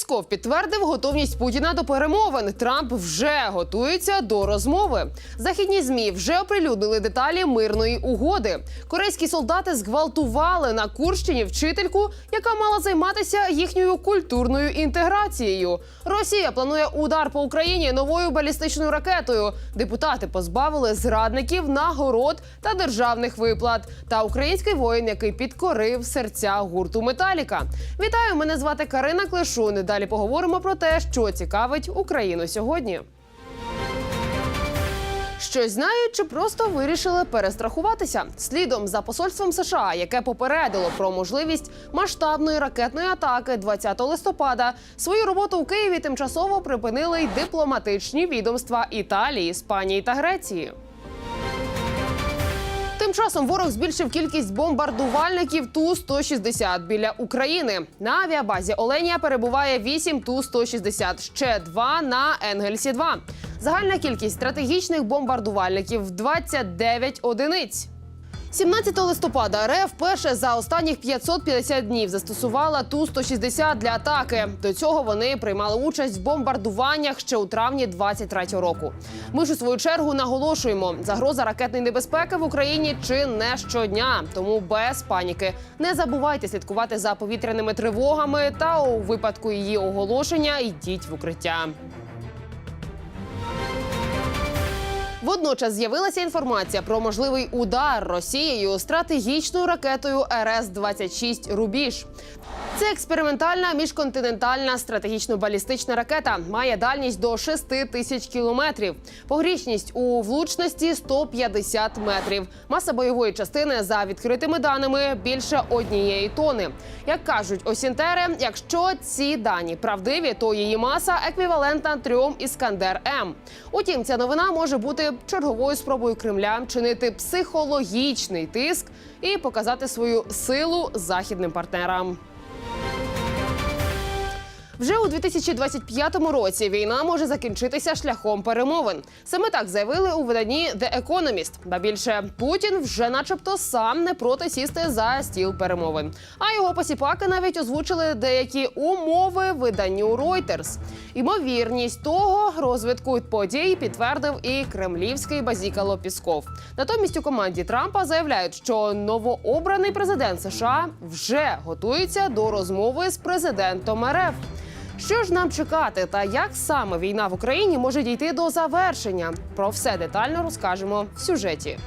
Пісков підтвердив готовність Путіна до перемовин. Трамп вже готується до розмови. Західні змі вже оприлюднили деталі мирної угоди. Корейські солдати зґвалтували на Курщині вчительку, яка мала займатися їхньою культурною інтеграцією. Росія планує удар по Україні новою балістичною ракетою. Депутати позбавили зрадників нагород та державних виплат. Та український воїн, який підкорив серця гурту Металіка. Вітаю! Мене звати Карина Клишун. Далі поговоримо про те, що цікавить Україну сьогодні. Щось знають чи просто вирішили перестрахуватися слідом за посольством США, яке попередило про можливість масштабної ракетної атаки 20 листопада. Свою роботу у Києві тимчасово припинили й дипломатичні відомства Італії, Іспанії та Греції. Тим часом ворог збільшив кількість бомбардувальників ту 160 біля України. На авіабазі Оленія перебуває 8 ту 160 ще два на Енгельсі 2 Загальна кількість стратегічних бомбардувальників 29 одиниць. 17 листопада РФ перше за останніх 550 днів застосувала ту 160 для атаки. До цього вони приймали участь в бомбардуваннях ще у травні 23 року. Ми ж у свою чергу наголошуємо, загроза ракетної небезпеки в Україні чи не щодня. Тому без паніки не забувайте слідкувати за повітряними тривогами та у випадку її оголошення йдіть в укриття. Водночас з'явилася інформація про можливий удар Росією стратегічною ракетою РС 26 Рубіж. Це експериментальна міжконтинентальна стратегічно-балістична ракета. Має дальність до 6 тисяч кілометрів. Погрічність у влучності 150 метрів. Маса бойової частини за відкритими даними більше однієї тони. Як кажуть осінтери, якщо ці дані правдиві, то її маса еквівалентна трьом іскандер М. Утім, ця новина може бути черговою спробою Кремля чинити психологічний тиск і показати свою силу західним партнерам. Вже у 2025 році війна може закінчитися шляхом перемовин. Саме так заявили у виданні The Economist. Ба більше Путін вже, начебто, сам не проти сісти за стіл перемовин. А його посіпаки навіть озвучили деякі умови виданню Reuters. Ймовірність того розвитку подій підтвердив і кремлівський базікало Пісков. Натомість у команді Трампа заявляють, що новообраний президент США вже готується до розмови з президентом РФ. Що ж нам чекати, та як саме війна в Україні може дійти до завершення? Про все детально розкажемо в сюжеті.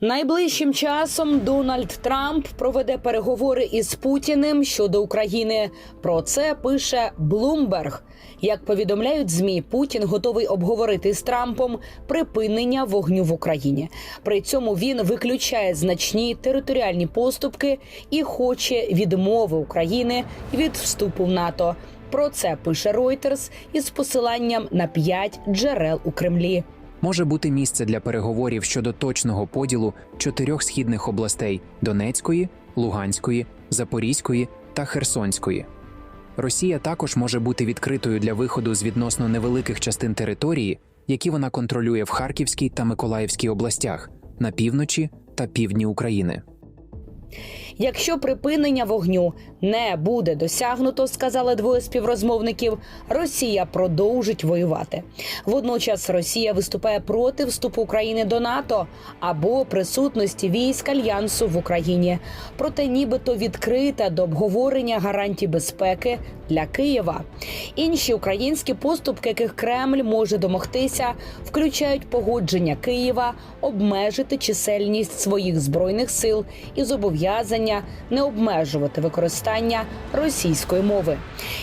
Найближчим часом Дональд Трамп проведе переговори із Путіним щодо України. Про це пише Bloomberg. Як повідомляють змі, Путін готовий обговорити з Трампом припинення вогню в Україні. При цьому він виключає значні територіальні поступки і хоче відмови України від вступу в НАТО. Про це пише Reuters із посиланням на п'ять джерел у Кремлі. може бути місце для переговорів щодо точного поділу чотирьох східних областей Донецької, Луганської, Запорізької та Херсонської. Росія також може бути відкритою для виходу з відносно невеликих частин території, які вона контролює в Харківській та Миколаївській областях на півночі та півдні України. Якщо припинення вогню не буде досягнуто, сказали двоє співрозмовників, Росія продовжить воювати. Водночас Росія виступає проти вступу України до НАТО або присутності військ альянсу в Україні. Проте, нібито відкрита до обговорення гарантій безпеки для Києва. Інші українські поступки, яких Кремль може домогтися, включають погодження Києва обмежити чисельність своїх збройних сил і зобов'язання не обмежувати використання російської мови.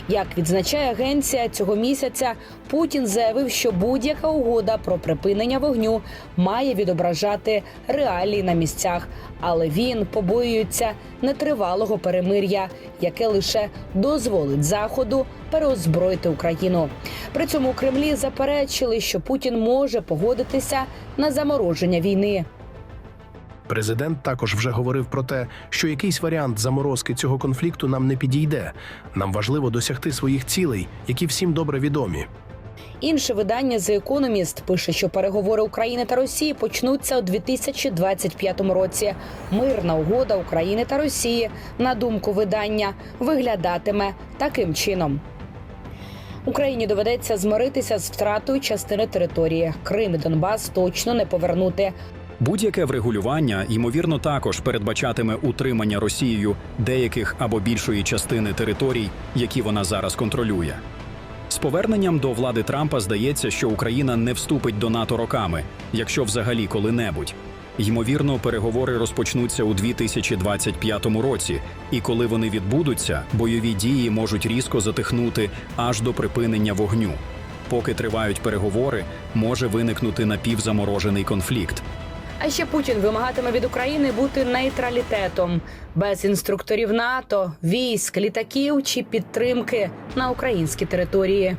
Як відзначає агенція цього місяця, Путін заявив, що будь-яка угода про припинення вогню має відображати реалії на місцях, але він побоюється нетривалого перемир'я, яке лише дозволить заходу переозброїти Україну. При цьому у Кремлі заперечили, що Путін може погодитися на замороження війни. Президент також вже говорив про те, що якийсь варіант заморозки цього конфлікту нам не підійде. Нам важливо досягти своїх цілей, які всім добре відомі. Інше видання The Economist пише, що переговори України та Росії почнуться у 2025 році. Мирна угода України та Росії, на думку видання, виглядатиме таким чином. Україні доведеться змиритися з втратою частини території. Крим і Донбас точно не повернути. Будь-яке врегулювання, ймовірно, також передбачатиме утримання Росією деяких або більшої частини територій, які вона зараз контролює. З поверненням до влади Трампа здається, що Україна не вступить до НАТО роками, якщо взагалі коли-небудь. Ймовірно, переговори розпочнуться у 2025 році, і коли вони відбудуться, бойові дії можуть різко затихнути аж до припинення вогню. Поки тривають переговори, може виникнути напівзаморожений конфлікт. А ще Путін вимагатиме від України бути нейтралітетом без інструкторів НАТО, військ, літаків чи підтримки на українській території.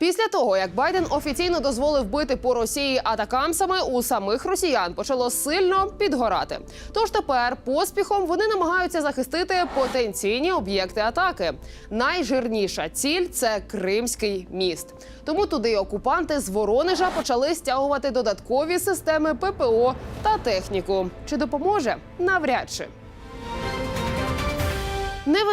Після того, як Байден офіційно дозволив бити по Росії атакамсами, у самих росіян почало сильно підгорати. Тож тепер поспіхом вони намагаються захистити потенційні об'єкти атаки. Найжирніша ціль це Кримський міст. Тому туди окупанти з Воронежа почали стягувати додаткові системи ППО та техніку. Чи допоможе? Навряд чи. Не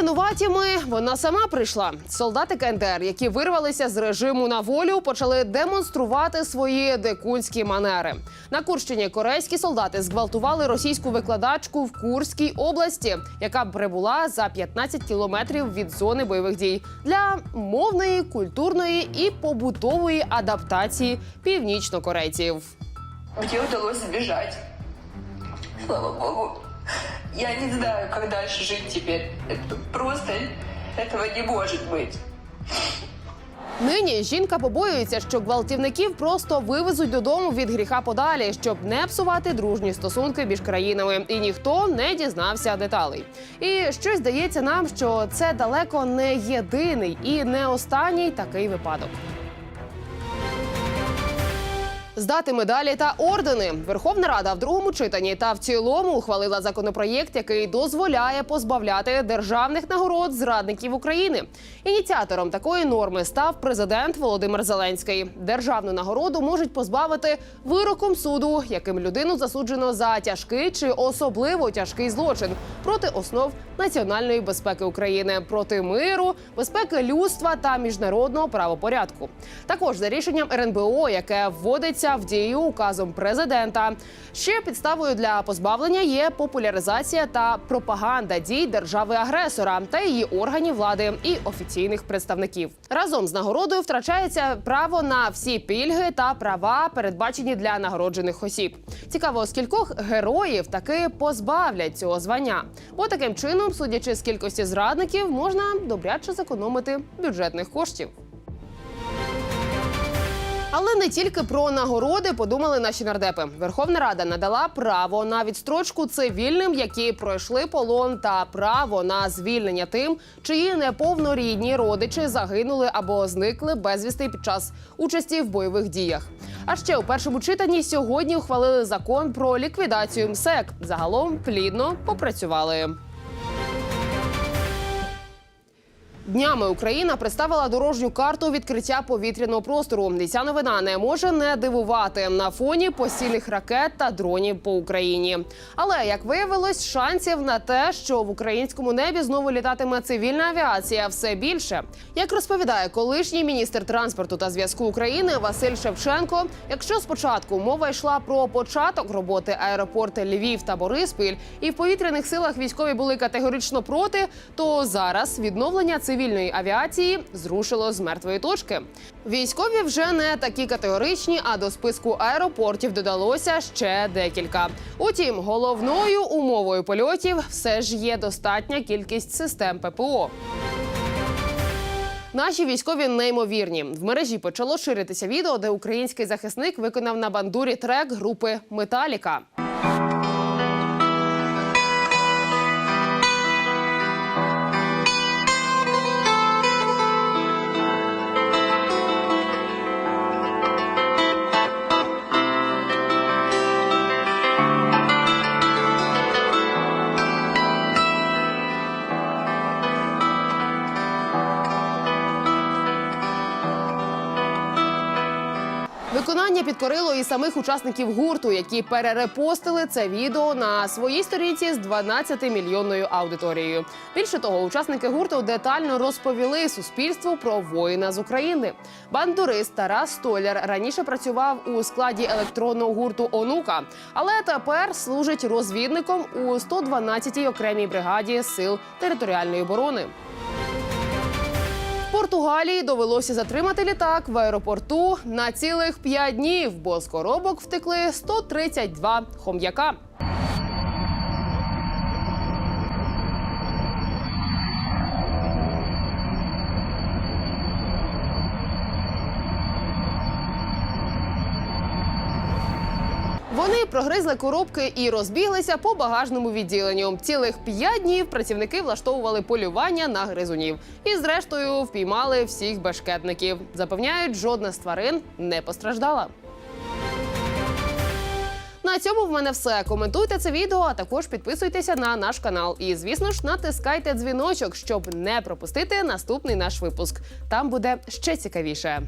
вона сама прийшла. Солдати КНДР, які вирвалися з режиму на волю, почали демонструвати свої дикунські манери. На Курщині корейські солдати зґвалтували російську викладачку в Курській області, яка прибула за 15 кілометрів від зони бойових дій для мовної, культурної і побутової адаптації північнокорейців. Мне удалось сбежать. Слава богу. Я не знаю, как дальше жить теперь. Это просто этого не может быть. Нині жінка побоюється, що гвалтівників просто вивезуть додому від гріха подалі, щоб не псувати дружні стосунки між країнами, і ніхто не дізнався деталей. І щось здається нам, що це далеко не єдиний і не останній такий випадок. Здати медалі та ордени. Верховна Рада в другому читанні та в цілому ухвалила законопроєкт, який дозволяє позбавляти державних нагород зрадників України. Ініціатором такої норми став президент Володимир Зеленський. Державну нагороду можуть позбавити вироком суду, яким людину засуджено за тяжкий чи особливо тяжкий злочин проти основ національної безпеки України, проти миру, безпеки людства та міжнародного правопорядку. Також за рішенням РНБО, яке вводиться в дію указом президента. Ще підставою для позбавлення є популяризація та пропаганда дій держави-агресора та її органів влади і офіційних представників. Разом з нагородою втрачається право на всі пільги та права, передбачені для нагороджених осіб. Цікаво, скількох героїв таки позбавлять цього звання, бо таким чином, судячи з кількості зрадників, можна добряче зекономити бюджетних коштів. Але не тільки про нагороди подумали наші нардепи. Верховна Рада надала право на відстрочку цивільним, які пройшли полон, та право на звільнення тим, чиї неповнорідні родичі загинули або зникли безвісти під час участі в бойових діях. А ще у першому читанні сьогодні ухвалили закон про ліквідацію МСЕК. Загалом плідно попрацювали. Днями Україна представила дорожню карту відкриття повітряного простору. І Ця новина не може не дивувати на фоні постійних ракет та дронів по Україні. Але як виявилось, шансів на те, що в українському небі знову літатиме цивільна авіація, все більше. Як розповідає колишній міністр транспорту та зв'язку України Василь Шевченко, якщо спочатку мова йшла про початок роботи аеропорти Львів та Бориспіль, і в повітряних силах військові були категорично проти, то зараз відновлення цивільної авіації зрушило з мертвої точки. Військові вже не такі категоричні, а до списку аеропортів додалося ще декілька. Утім, головною умовою польотів все ж є достатня кількість систем ППО. Наші військові неймовірні. В мережі почало ширитися відео, де український захисник виконав на бандурі трек групи Металіка. Виконання підкорило і самих учасників гурту, які перерепостили це відео на своїй сторінці з 12-мільйонною аудиторією. Більше того, учасники гурту детально розповіли суспільству про воїна з України. Бандурист Тарас Столяр раніше працював у складі електронного гурту Онука, але тепер служить розвідником у 112-й окремій бригаді сил територіальної оборони. Португалії довелося затримати літак в аеропорту на цілих 5 днів, бо з коробок втекли 132 хом'яка. Вони прогризли коробки і розбіглися по багажному відділенню. Цілих п'ять днів працівники влаштовували полювання на гризунів і, зрештою, впіймали всіх бешкетників. Запевняють, жодна з тварин не постраждала. На цьому в мене все. Коментуйте це відео, а також підписуйтеся на наш канал. І, звісно ж, натискайте дзвіночок, щоб не пропустити наступний наш випуск. Там буде ще цікавіше.